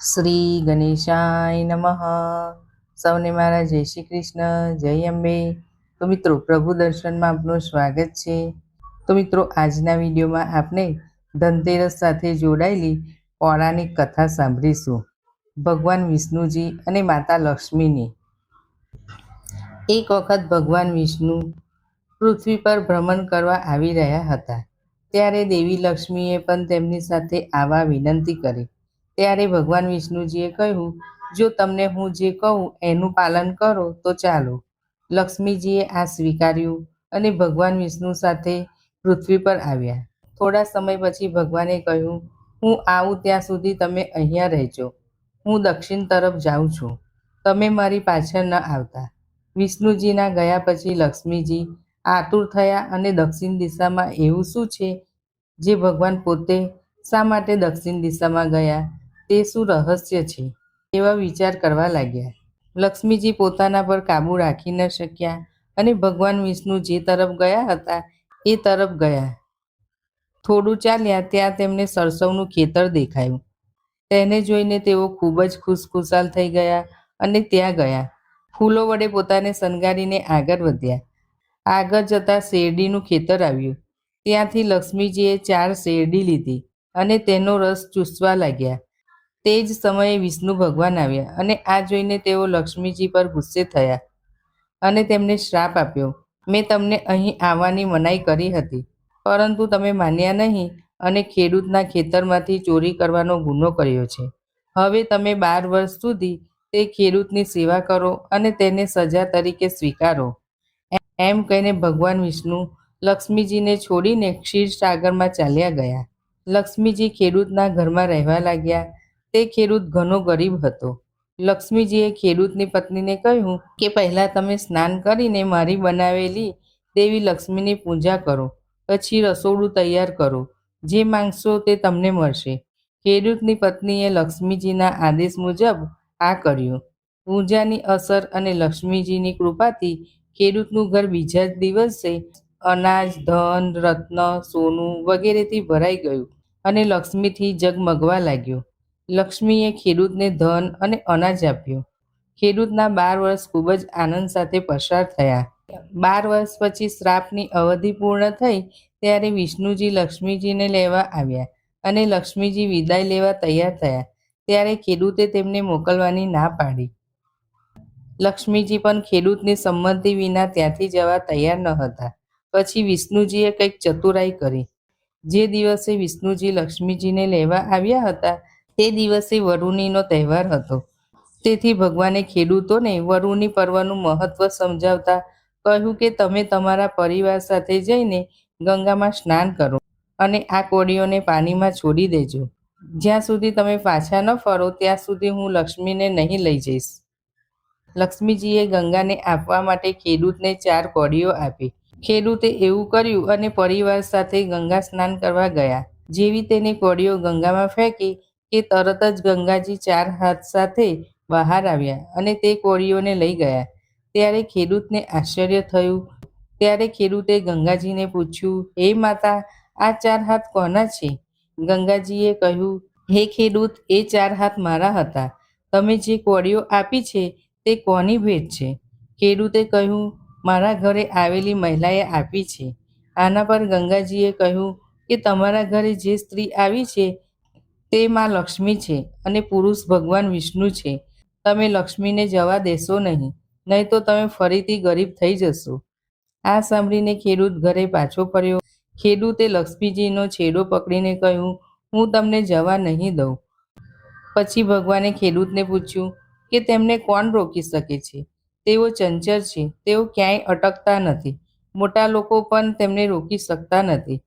શ્રી ગણેશાય નમઃ. સૌને મારા જય શ્રી કૃષ્ણ, જય અંબે. તો મિત્રો, પ્રભુ દર્શનમાં આપનું સ્વાગત છે. તો મિત્રો, આજના વિડીયોમાં આપણે ધનતેરસ સાથે જોડાયેલી પૌરાણિક કથા સાંભળીશું. ભગવાન વિષ્ણુજી અને માતા લક્ષ્મીની. એક વખત ભગવાન વિષ્ણુ પૃથ્વી પર ભ્રમણ કરવા આવી રહ્યા હતા. ત્યારે દેવી લક્ષ્મીએ પણ તેમની સાથે આવવા વિનંતી કરી. ત્યારે ભગવાન વિષ્ણુજીએ કહ્યું, જો તમને હું જે કહું એનું પાલન કરો, તો ચાલો. લક્ષ્મીજીએ આ સ્વીકાર્યું અને ભગવાન વિષ્ણુ સાથે પૃથ્વી પર આવ્યા. થોડા સમય પછી ભગવાને કહ્યું, હું આવું ત્યાં સુધી તમે અહીંયા રહેજો. હું દક્ષિણ તરફ જાઉં છું. તમે મારી પાછળ ન આવતા. વિષ્ણુજીના ગયા પછી લક્ષ્મીજી આતુર થયા અને દક્ષિણ દિશામાં એવું શું છે જે ભગવાન પોતે શા માટે દક્ષિણ દિશામાં ગયા? તે શું રહસ્ય છે? એવા વિચાર કરવા લાગ્યા. લક્ષ્મીજી પોતાના પર કાબૂ રાખી ન શક્યા અને ભગવાન વિષ્ણુ જે તરફ ગયા હતા એ તરફ ગયા. થોડું ચાલ્યા ત્યાં તેમને સરસવનું ખેતર દેખાયું. તેને જોઈને તેઓ ખૂબ જ ખુશખુશાલ થઈ ગયા અને ત્યાં ગયા. ફૂલો વડે પોતાને શણગારીને આગળ વધ્યા. આગળ જતાં શેરડીનું ખેતર આવ્યું. ત્યાંથી લક્ષ્મીજીએ ચાર શેરડી લીધી અને તેનો રસ ચૂસવા લાગ્યા. તે જ સમયે વિષ્ણુ ભગવાન આવ્યા અને આ જોઈને તેઓ લક્ષ્મીજી પર ગુસ્સે થયા અને તેમને શ્રાપ આપ્યો, મેં તમને અહીં આવવાની મનાઈ કરી હતી, પરંતુ તમે માન્યા નહીં અને ખેડૂતના ખેતરમાંથી ચોરી કરવાનો ગુનો કર્યો છે. હવે તમે બાર વર્ષ સુધી તે ખેડૂતની સેવા કરો અને તેને સજા તરીકે સ્વીકારો. એમ કહીને ભગવાન વિષ્ણુ લક્ષ્મીજીને છોડીને ક્ષીરસાગરમાં ચાલ્યા ગયા. લક્ષ્મીજી ખેડૂતના ઘરમાં રહેવા લાગ્યા તે ખેડૂત ઘણો ગરીબ હતો. લક્ષ્મીજીએ ખેડૂતની પત્નીને કહ્યું કે, પહેલાં તમે સ્નાન કરીને મારી બનાવેલી દેવી લક્ષ્મીની પૂજા કરો, પછી રસોડું તૈયાર કરો. જે માંગશો તે તમને મળશે. ખેડૂતની પત્નીએ લક્ષ્મીજીના આદેશ મુજબ આ કર્યું. પૂજાની અસર અને લક્ષ્મીજીની કૃપાથી ખેડૂતનું ઘર બીજા જ દિવસે અનાજ, ધન, રત્ન, સોનું વગેરેથી ભરાઈ ગયું અને લક્ષ્મીથી જગમગવા લાગ્યું. લક્ષ્મીએ ખેડૂતને ધન અને અનાજ આપ્યું. ખેડૂતના બાર વર્ષ ખૂબ જ આનંદ સાથે પસાર થયા. બાર વર્ષ પછી શ્રાપની અવધિ પૂર્ણ થઈ ત્યારે વિષ્ણુજી લક્ષ્મીજીને લેવા આવ્યા અને લક્ષ્મીજી વિદાય લેવા તૈયાર થયા. ત્યારે ખેડૂતે તેમને મોકલવાની ના પાડી. લક્ષ્મીજી પણ ખેડૂતની સંમતિ વિના ત્યાંથી જવા તૈયાર ન હતા. પછી વિષ્ણુજીએ કંઈક ચતુરાઈ કરી. જે દિવસે વિષ્ણુજી લક્ષ્મીજીને લેવા આવ્યા હતા તે દિવસે વરુણીનો તહેવાર હતો. તેથી ભગવાને ખેડૂતોને વરુણી પર્વનું મહત્વ સમજાવતા કહ્યું કે, તમે તમારા પરિવાર સાથે જઈને ગંગામાં સ્નાન કરો અને આ કોળીઓને પાણીમાં છોડી દેજો. જ્યાં સુધી તમે પાછા ન ફરો, ત્યાં સુધી હું લક્ષ્મીને નહીં લઈ જઈશ. લક્ષ્મીજીએ ગંગાને આપવા માટે ખેડૂતને ચાર કોડીઓ આપી. ખેડૂતે એવું કર્યું અને પરિવાર સાથે ગંગા સ્નાન કરવા ગયા. જેવી તેને કોડીઓ ગંગામાં ફેંકી કે તરત જ ગંગાજી ચાર હાથ સાથે બહાર આવ્યા અને તે કોળીઓને લઈ ગયા. ત્યારે ખેડૂતને આશ્ચર્ય થયું. ત્યારે ખેડૂતે ગંગાજીને પૂછ્યું, હે માતા, આ ચાર હાથ કોના છે? ગંગાજીએ કહ્યું, હે ખેડૂત, એ ચાર હાથ મારા હતા. તમે જે કોળીઓ આપી છે, તે કોની ભેટ છે? ખેડૂતે કહ્યું, મારા ઘરે આવેલી મહિલાએ આપી છે. આના પર ગંગાજીએ કહ્યું, કે તમારા ઘરે જે સ્ત્રી આવી છે તે માં લક્ષ્મી છે અને પુરુષ ભગવાન વિષ્ણુ છે. તમે લક્ષ્મીને જવા દેશો નહીં નહીં તો તમે ફરીથી ગરીબ થઈ જશો. આ સાંભળીને ખેડૂત ઘરે પાછો ફર્યો. ખેડૂતે લક્ષ્મીજીનો છેડો પકડીને કહ્યું, હું તમને જવા નહીં દઉં. પછી ભગવાને ખેડૂતને પૂછ્યું કે તેમને કોણ રોકી શકે છે? તેઓ ચંચળ છે, તેઓ ક્યાંય અટકતા નથી. મોટા લોકો પણ તેમને રોકી શકતા નથી.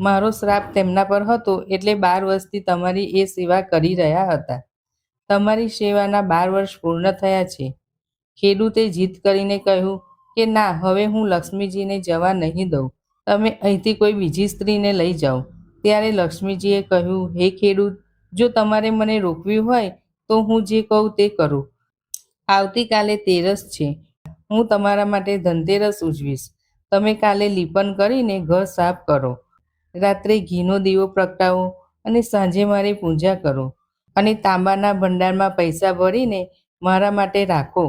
મારો શ્રાપ તેમના પર હતો એટલે બાર વર્ષથી તમારી એ સેવા કરી રહ્યા હતા. તમારી સેવાના બાર વર્ષ પૂર્ણ થયા છે. ખેડૂતે જીત કરીને કહ્યું કે, ના, હવે હું લક્ષ્મીજીને જવા નહીં દઉં. તમે અહીંથી કોઈ બીજી સ્ત્રીને લઈ જાઓ. ત્યારે લક્ષ્મીજીએ કહ્યું, હે ખેડૂત, જો તમારે મને રોકવી હોય, તો હું જે કહું તે કરું. આવતીકાલે તેરસ છે. હું તમારા માટે ધનતેરસ ઉજવીશ. તમે કાલે લીપન કરીને ઘર સાફ કરો. રાત્રે ઘીનો દીવો પ્રગટાવો અને સાંજે મારી પૂજા કરો અને તાંબાના ભંડારમાં પૈસા ભરીને મારા માટે રાખો.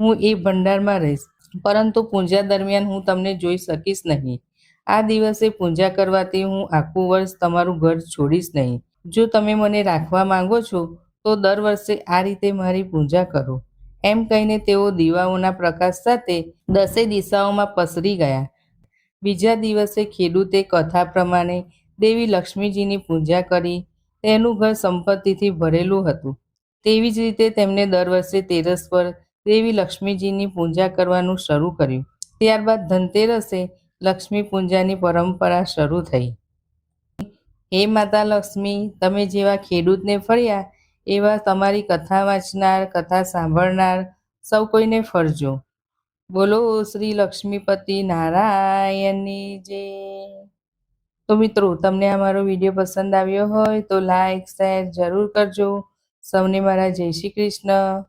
હું એ ભંડારમાં રહીશ, પરંતુ પૂજા દરમિયાન હું તમને જોઈ શકીશ નહીં. આ દિવસે પૂજા કરવાથી હું આખું વર્ષ તમારું ઘર છોડીશ નહીં. જો તમે મને રાખવા માંગો છો, તો દર વર્ષે આ રીતે મારી પૂજા કરો. એમ કહીને તેઓ દીવાઓના પ્રકાશ સાથે દસે દિશાઓમાં પસરી ગયા. બીજા દિવસે ખેડૂતે કથા પ્રમાણે દેવી લક્ષ્મીજીની પૂજા કરી તેનું ઘર સંપત્તિથી ભરેલું હતું. તેવી જ રીતે તેમણે દર વર્ષે તેરસ પર દેવી લક્ષ્મીજીની પૂજા કરવાનું શરૂ કર્યું. ત્યારબાદ ધનતેરસે લક્ષ્મી પૂજાની પરંપરા શરૂ થઈ. હે માતા લક્ષ્મી, તમે જેવા ખેડૂતને ફર્યા એવા તમારી કથા વાંચનાર, કથા સાંભળનાર સૌ કોઈને ફરજો. બોલો શ્રી લક્ષ્મીપતિ નારાયણની જે. તો મિત્રો, તમને આ મારો વીડિયો પસંદ આવ્યો હોય તો લાઈક, શેર જરૂર કરજો. સૌને મારા જય શ્રી કૃષ્ણ.